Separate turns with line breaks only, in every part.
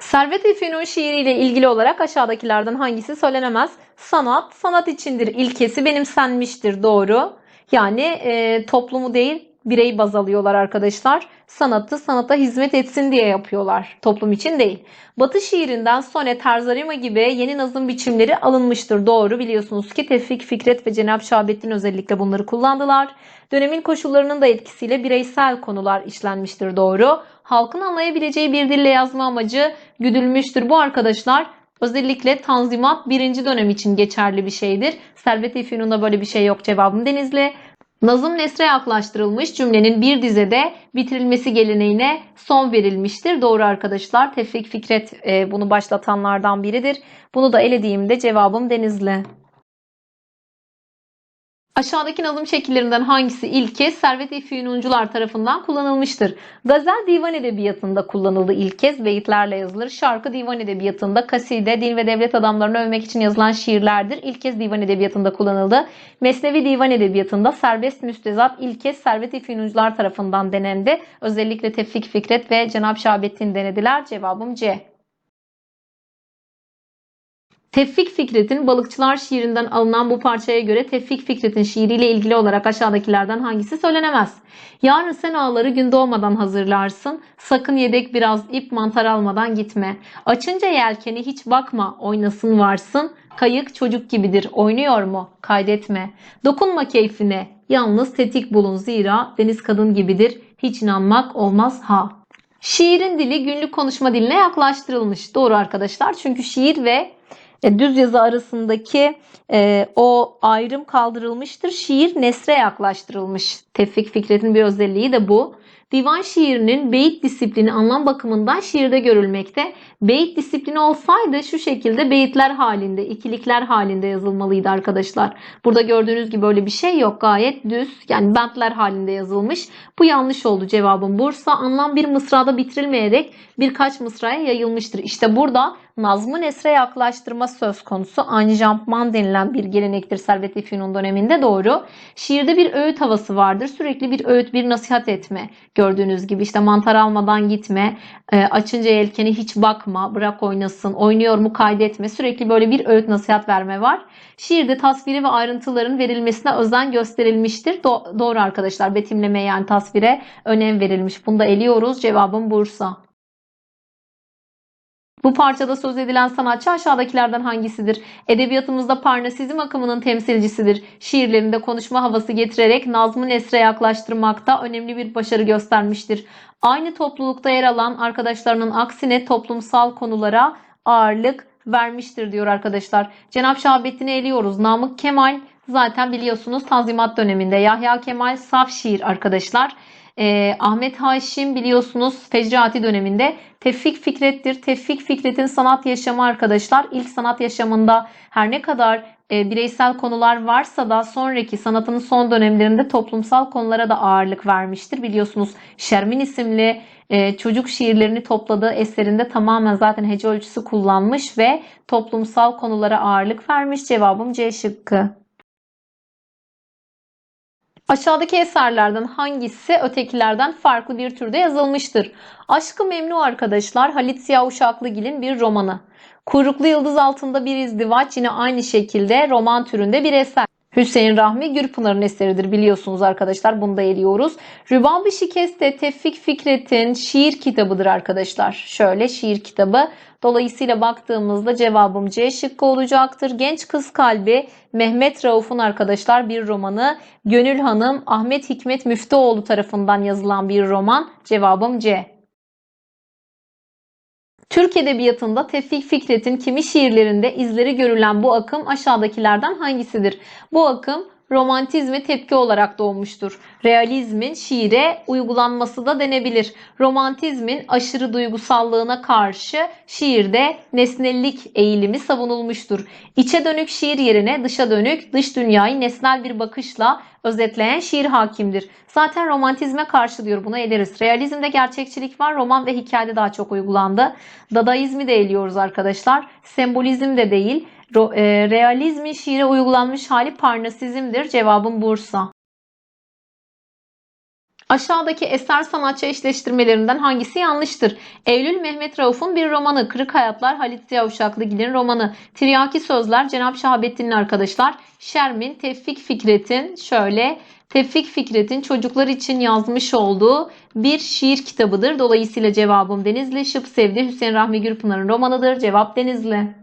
Servet-i Fünun şiiriyle ilgili olarak aşağıdakilerden hangisi söylenemez? Sanat, sanat içindir ilkesi benimsenmiştir. Doğru. Yani e, toplumu değil bireyi baz alıyorlar arkadaşlar. Sanatı sanata hizmet etsin diye yapıyorlar. Toplum için değil. Batı şiirinden sonet, terzarima gibi yeni nazım biçimleri alınmıştır. Doğru biliyorsunuz ki Tevfik Fikret ve Cenab Şahabettin özellikle bunları kullandılar. Dönemin koşullarının da etkisiyle bireysel konular işlenmiştir. Doğru. Halkın anlayabileceği bir dille yazma amacı güdülmüştür. Bu arkadaşlar özellikle Tanzimat birinci dönem için geçerli bir şeydir. Servet-i Fünun'da böyle bir şey yok cevabım Denizli. Nazım nesre yaklaştırılmış cümlenin bir dizede bitirilmesi geleneğine son verilmiştir. Doğru arkadaşlar. Tevfik Fikret e, bunu başlatanlardan biridir. Bunu da elediğimde cevabım Denizli. Aşağıdaki nazım şekillerinden hangisi ilk kez Servet-i Fünuncular tarafından kullanılmıştır? Gazel divan edebiyatında kullanıldı ilk kez beyitlerle yazılır. Şarkı divan edebiyatında, kaside, din ve devlet adamlarını övmek için yazılan şiirlerdir. İlk kez divan edebiyatında kullanıldı. Mesnevi divan edebiyatında serbest müstezat ilk kez Servet-i Fünuncular tarafından denendi. Özellikle Tevfik Fikret ve Cenab Şahabettin denediler. Cevabım C. Tevfik Fikret'in Balıkçılar şiirinden alınan bu parçaya göre Tevfik Fikret'in şiiriyle ilgili olarak aşağıdakilerden hangisi söylenemez? Yarın sen ağları gün doğmadan hazırlarsın. Sakın yedek biraz ip mantar almadan gitme. Açınca yelkeni hiç bakma oynasın varsın. Kayık çocuk gibidir oynuyor mu? Kaydetme. Dokunma keyfine. Yalnız tetik bulun zira deniz kadın gibidir. Hiç inanmak olmaz ha. Şiirin dili günlük konuşma diline yaklaştırılmış. Doğru arkadaşlar. Çünkü şiir ve e, düz yazı arasındaki e, o ayrım kaldırılmıştır. Şiir nesre yaklaştırılmış. Tevfik Fikret'in bir özelliği de bu. Divan şiirinin beyit disiplini anlam bakımından şiirde görülmekte. Beyit disiplini olsaydı şu şekilde beyitler halinde, ikilikler halinde yazılmalıydı arkadaşlar. Burada gördüğünüz gibi öyle bir şey yok. Gayet düz yani bentler halinde yazılmış. Bu yanlış oldu cevabım. Bursa anlam bir mısrada bitirilmeyerek birkaç mısraya yayılmıştır. İşte burada nazmı nesre yaklaştırma söz konusu. Anjampman denilen bir gelenektir Servet-i Fünun döneminde doğru. Şiirde bir öğüt havası vardır. Sürekli bir öğüt, bir nasihat etme. Gördüğünüz gibi işte mantar almadan gitme, e, açınca yelkeni hiç bakma, bırak oynasın, oynuyor mu kaydetme. Sürekli böyle bir öğüt nasihat verme var. Şiirde tasviri ve ayrıntıların verilmesine özen gösterilmiştir. Do- doğru arkadaşlar betimlemeye yani tasvire önem verilmiş. Bunu da eliyoruz. Cevabım Bursa. Bu parçada söz edilen sanatçı aşağıdakilerden hangisidir? Edebiyatımızda Parnasizm akımının temsilcisidir. Şiirlerinde konuşma havası getirerek nazmı nesre yaklaştırmakta önemli bir başarı göstermiştir. Aynı toplulukta yer alan arkadaşlarının aksine toplumsal konulara ağırlık vermiştir diyor arkadaşlar. Cenab Şahabettin'i eliyoruz. Namık Kemal zaten biliyorsunuz Tanzimat döneminde. Yahya Kemal saf şiir arkadaşlar. Ee, Ahmet Haşim biliyorsunuz Fecraati döneminde Tevfik Fikret'tir. Tevfik Fikret'in sanat yaşamı arkadaşlar ilk sanat yaşamında her ne kadar e, bireysel konular varsa da sonraki sanatının son dönemlerinde toplumsal konulara da ağırlık vermiştir. Biliyorsunuz Şermin isimli e, çocuk şiirlerini topladığı eserinde tamamen zaten hece ölçüsü kullanmış ve toplumsal konulara ağırlık vermiş. Cevabım C şıkkı. Aşağıdaki eserlerden hangisi ötekilerden farklı bir türde yazılmıştır? Aşkı Memnu arkadaşlar Halit Ziya Uşaklıgil'in bir romanı. Kuyruklu Yıldız Altında Bir İzdivaç yine aynı şekilde roman türünde bir eser. Hüseyin Rahmi Gürpınar'ın eseridir biliyorsunuz arkadaşlar. Bunu da eliyoruz. Rübab-ı Şikeste Tevfik Fikret'in şiir kitabıdır arkadaşlar. Şöyle şiir kitabı. Dolayısıyla baktığımızda cevabım C şıkkı olacaktır. Genç Kız Kalbi Mehmet Rauf'un arkadaşlar bir romanı. Gönül Hanım Ahmet Hikmet Müftüoğlu tarafından yazılan bir roman. Cevabım C. Türk Edebiyatı'nda Tevfik Fikret'in kimi şiirlerinde izleri görülen bu akım aşağıdakilerden hangisidir? Bu akım romantizme tepki olarak doğmuştur. Realizmin şiire uygulanması da denebilir. Romantizmin aşırı duygusallığına karşı şiirde nesnellik eğilimi savunulmuştur. İçe dönük şiir yerine dışa dönük, dış dünyayı nesnel bir bakışla özetleyen şiir hakimdir. Zaten romantizme karşı diyor buna ederiz. Realizmde gerçekçilik var. Roman ve hikayede daha çok uygulandı. Dadaizmi de eliyoruz arkadaşlar. Sembolizm de değil. E, realizmin şiire uygulanmış hali parnasizmdir. Cevabım Bursa. Aşağıdaki eser sanatçı eşleştirmelerinden hangisi yanlıştır? Eylül Mehmet Rauf'un bir romanı, Kırık Hayatlar Halit Ziya Uşaklıgil'in romanı, Tiryaki Sözler Cenap Şahabettin'in arkadaşlar, Şermin Tevfik Fikret'in şöyle Tevfik Fikret'in çocuklar için yazmış olduğu bir şiir kitabıdır. Dolayısıyla cevabım Denizli. Şıp Sevdi Hüseyin Rahmi Gürpınar'ın romanıdır. Cevap Denizli.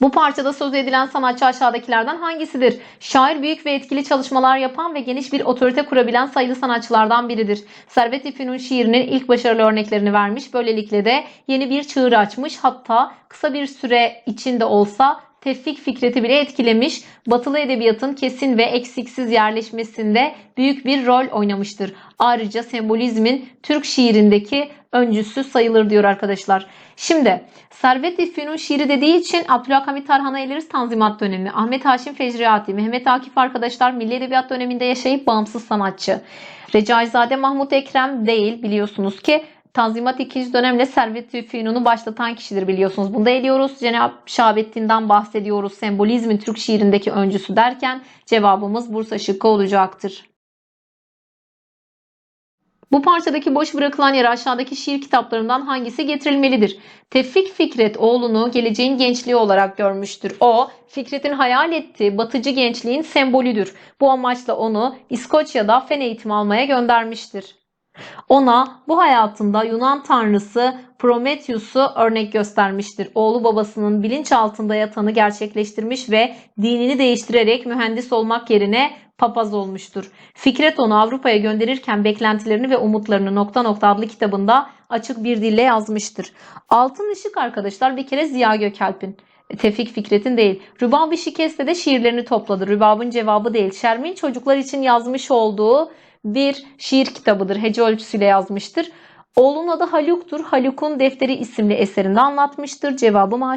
Bu parçada söz edilen sanatçı aşağıdakilerden hangisidir? Şair büyük ve etkili çalışmalar yapan ve geniş bir otorite kurabilen sayılı sanatçılardan biridir. Servet İpin'in şiirinin ilk başarılı örneklerini vermiş. Böylelikle de yeni bir çığır açmış. Hatta kısa bir süre içinde olsa Tevfik Fikret'i bile etkilemiş. Batılı edebiyatın kesin ve eksiksiz yerleşmesinde büyük bir rol oynamıştır. Ayrıca sembolizmin Türk şiirindeki öncüsü sayılır diyor arkadaşlar. Şimdi Servet İfünun şiiri dediği için Abdülhamit Tarhan'a eleriz Tanzimat dönemi. Ahmet Haşim Fecriati, Mehmet Akif arkadaşlar Milli Edebiyat döneminde yaşayıp bağımsız sanatçı. Recaizade Mahmut Ekrem değil biliyorsunuz ki Tanzimat 2. dönemle Servet-i başlatan kişidir biliyorsunuz. Bunu da eliyoruz. Cenab Şahabettin'den bahsediyoruz. Sembolizmin Türk şiirindeki öncüsü derken cevabımız Bursa şıkkı olacaktır. Bu parçadaki boş bırakılan yere aşağıdaki şiir kitaplarından hangisi getirilmelidir? Tevfik Fikret oğlunu geleceğin gençliği olarak görmüştür. O, Fikret'in hayal ettiği batıcı gençliğin sembolüdür. Bu amaçla onu İskoçya'da fen eğitimi almaya göndermiştir. Ona bu hayatında Yunan tanrısı Prometheus'u örnek göstermiştir. Oğlu babasının bilinç altında yatanı gerçekleştirmiş ve dinini değiştirerek mühendis olmak yerine papaz olmuştur. Fikret onu Avrupa'ya gönderirken beklentilerini ve umutlarını nokta nokta adlı kitabında açık bir dille yazmıştır. Altın Işık arkadaşlar bir kere Ziya Gökalp'in. Tevfik Fikret'in değil. Rübab-ı Şikeste de şiirlerini topladı. Rübab'ın cevabı değil. Şermin çocuklar için yazmış olduğu bir şiir kitabıdır. Hece ölçüsüyle yazmıştır. Oğlunun adı Haluk'tur. Haluk'un Defteri isimli eserinde anlatmıştır. Cevabım A.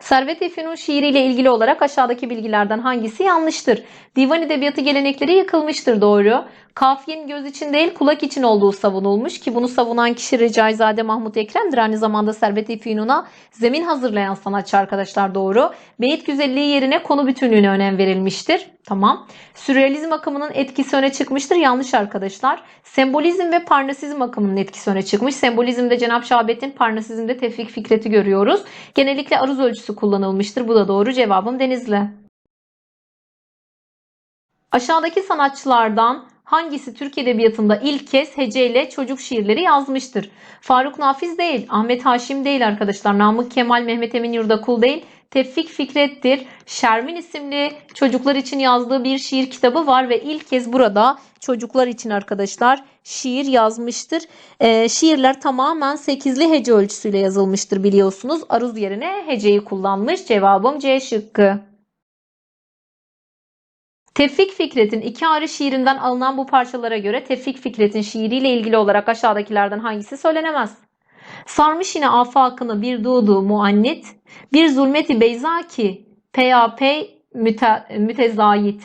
Servet Efin'in şiiriyle ilgili olarak aşağıdaki bilgilerden hangisi yanlıştır? Divan edebiyatı gelenekleri yıkılmıştır doğru. Kafiyenin göz için değil kulak için olduğu savunulmuş ki bunu savunan kişi Recaizade Mahmut Ekrem'dir. Aynı zamanda Servet Efinun'a zemin hazırlayan sanatçı arkadaşlar doğru. Beyit güzelliği yerine konu bütünlüğüne önem verilmiştir. Tamam. Sürrealizm akımının etkisi öne çıkmıştır. Yanlış arkadaşlar. Sembolizm ve parnasizm akımının etkisi öne çıkmış. Sembolizmde Cenab-ı Şahabettin, parnasizmde Tevfik Fikret'i görüyoruz. Genellikle aruz ölçüsü kullanılmıştır. Bu da doğru. Cevabım Denizli. Aşağıdaki sanatçılardan hangisi Türk Edebiyatı'nda ilk kez heceyle çocuk şiirleri yazmıştır? Faruk Nafiz değil, Ahmet Haşim değil arkadaşlar. Namık Kemal, Mehmet Emin Yurdakul değil. Tevfik Fikret'tir. Şermin isimli çocuklar için yazdığı bir şiir kitabı var ve ilk kez burada çocuklar için arkadaşlar şiir yazmıştır. Ee, şiirler tamamen 8'li hece ölçüsüyle yazılmıştır biliyorsunuz. Aruz yerine heceyi kullanmış. Cevabım C şıkkı. Tevfik Fikret'in iki arı şiirinden alınan bu parçalara göre Tevfik Fikret'in şiiriyle ilgili olarak aşağıdakilerden hangisi söylenemez? Sarmış yine afakını bir dudu muannit, bir zulmeti beyza ki peyapey müte, mütezayit.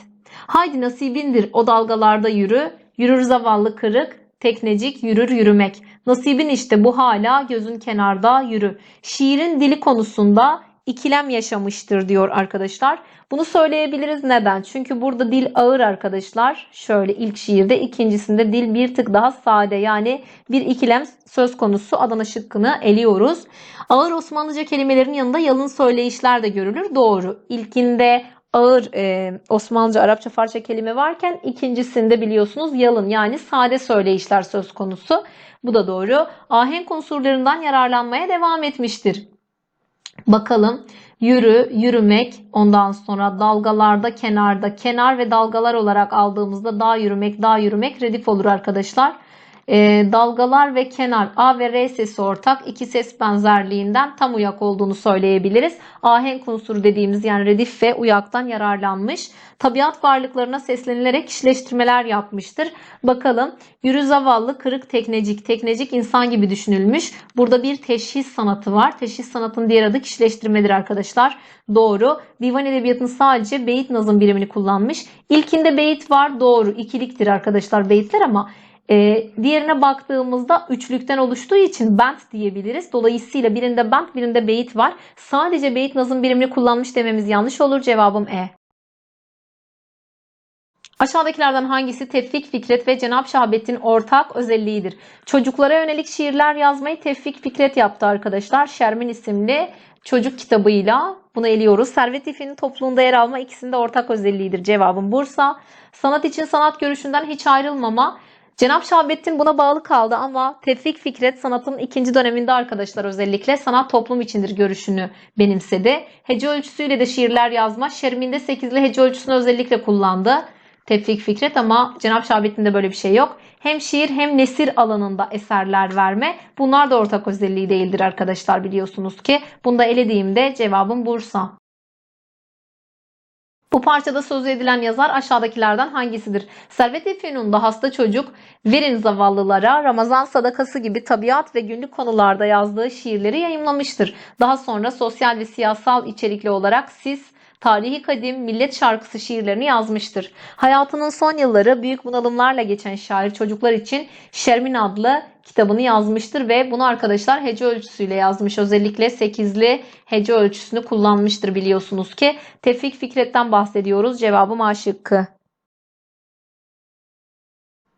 Haydi nasibindir o dalgalarda yürü, yürür zavallı kırık, teknecik yürür yürümek. Nasibin işte bu hala gözün kenarda yürü. Şiirin dili konusunda ikilem yaşamıştır diyor arkadaşlar. Bunu söyleyebiliriz neden? Çünkü burada dil ağır arkadaşlar. Şöyle ilk şiirde ikincisinde dil bir tık daha sade yani bir ikilem söz konusu Adana şıkkını eliyoruz. Ağır Osmanlıca kelimelerin yanında yalın söyleyişler de görülür. Doğru. İlkinde ağır e, Osmanlıca Arapça Farsça kelime varken ikincisinde biliyorsunuz yalın yani sade söyleyişler söz konusu. Bu da doğru. Ahenk unsurlarından yararlanmaya devam etmiştir. Bakalım yürü, yürümek, ondan sonra dalgalarda, kenarda, kenar ve dalgalar olarak aldığımızda dağ yürümek, dağ yürümek redif olur arkadaşlar. E, dalgalar ve kenar A ve R sesi ortak iki ses benzerliğinden tam uyak olduğunu söyleyebiliriz. Ahenk unsuru dediğimiz yani redif ve uyaktan yararlanmış. Tabiat varlıklarına seslenilerek kişileştirmeler yapmıştır. Bakalım yürü zavallı kırık teknecik. Teknecik insan gibi düşünülmüş. Burada bir teşhis sanatı var. Teşhis sanatının diğer adı kişileştirmedir arkadaşlar. Doğru. Divan edebiyatının sadece beyit nazım birimini kullanmış. İlkinde beyit var doğru. İkiliktir arkadaşlar beyitler ama e, diğerine baktığımızda üçlükten oluştuğu için bent diyebiliriz. Dolayısıyla birinde bent birinde beyit var. Sadece beyit nazım birimini kullanmış dememiz yanlış olur. Cevabım E. Aşağıdakilerden hangisi Tevfik Fikret ve Cenap Şahabettin ortak özelliğidir? Çocuklara yönelik şiirler yazmayı Tevfik Fikret yaptı arkadaşlar. Şermin isimli çocuk kitabıyla bunu eliyoruz. Servet İf'in topluluğunda yer alma ikisinde ortak özelliğidir. Cevabım Bursa. Sanat için sanat görüşünden hiç ayrılmama. Cenap Şahabettin buna bağlı kaldı ama Tevfik Fikret sanatın ikinci döneminde arkadaşlar özellikle sanat toplum içindir görüşünü benimsedi. Hece ölçüsüyle de şiirler yazma. Şermin'de 8'li hece ölçüsünü özellikle kullandı. Tevfik Fikret ama Cenap Şahabettin'de böyle bir şey yok. Hem şiir hem nesir alanında eserler verme. Bunlar da ortak özelliği değildir arkadaşlar biliyorsunuz ki. Bunda elediğimde cevabım Bursa. Bu parçada söz edilen yazar aşağıdakilerden hangisidir? Servet-i Fünun'da hasta çocuk, verin zavallılara, Ramazan sadakası gibi tabiat ve günlük konularda yazdığı şiirleri yayımlamıştır. Daha sonra sosyal ve siyasal içerikli olarak siz Tarihi Kadim Millet Şarkısı şiirlerini yazmıştır. Hayatının son yılları büyük bunalımlarla geçen şair çocuklar için Şermin adlı kitabını yazmıştır ve bunu arkadaşlar hece ölçüsüyle yazmış. Özellikle 8'li hece ölçüsünü kullanmıştır biliyorsunuz ki. Tevfik Fikret'ten bahsediyoruz. Cevabım A şıkkı.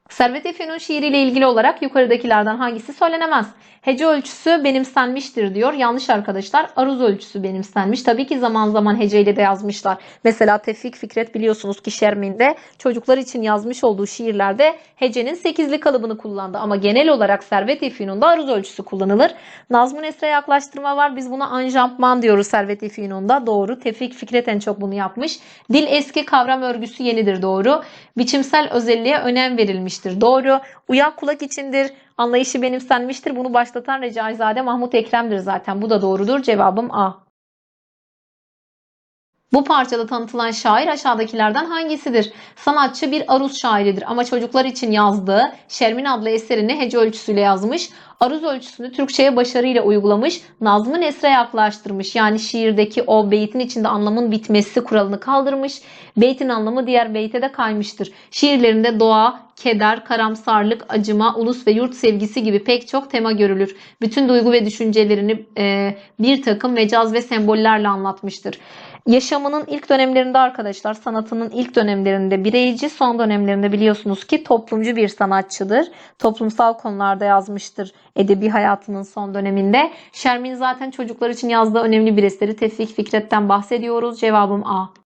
Servet-i Fünun şiiriyle ilgili olarak yukarıdakilerden hangisi söylenemez? Hece ölçüsü benimsenmiştir diyor. Yanlış arkadaşlar. Aruz ölçüsü benimsenmiş. Tabii ki zaman zaman heceyle de yazmışlar. Mesela Tevfik Fikret biliyorsunuz ki Şermin'de çocuklar için yazmış olduğu şiirlerde hecenin 8'li kalıbını kullandı. Ama genel olarak Servet-i Fünun'da aruz ölçüsü kullanılır. Nazm-ı Nesre yaklaştırma var. Biz buna anjampman diyoruz Servet-i Fünun'da. Doğru. Tevfik Fikret en çok bunu yapmış. Dil eski kavram örgüsü yenidir. Doğru. Biçimsel özelliğe önem verilmiştir. Doğru. Uyak kulak içindir. Anlayışı benimsenmiştir. Bunu başlatan Recaizade Mahmut Ekrem'dir zaten. Bu da doğrudur. Cevabım A. Bu parçada tanıtılan şair aşağıdakilerden hangisidir? Sanatçı bir aruz şairidir ama çocuklar için yazdığı Şermin adlı eserini hece ölçüsüyle yazmış. Aruz ölçüsünü Türkçe'ye başarıyla uygulamış. Nazmı nesre yaklaştırmış. Yani şiirdeki o beytin içinde anlamın bitmesi kuralını kaldırmış. Beytin anlamı diğer beyte de kaymıştır. Şiirlerinde doğa, keder, karamsarlık, acıma, ulus ve yurt sevgisi gibi pek çok tema görülür. Bütün duygu ve düşüncelerini e, bir takım mecaz ve sembollerle anlatmıştır. Yaşamının ilk dönemlerinde arkadaşlar sanatının ilk dönemlerinde bireyci son dönemlerinde biliyorsunuz ki toplumcu bir sanatçıdır. Toplumsal konularda yazmıştır edebi hayatının son döneminde. Şermin zaten çocuklar için yazdığı önemli bir eseri Tevfik Fikret'ten bahsediyoruz. Cevabım A.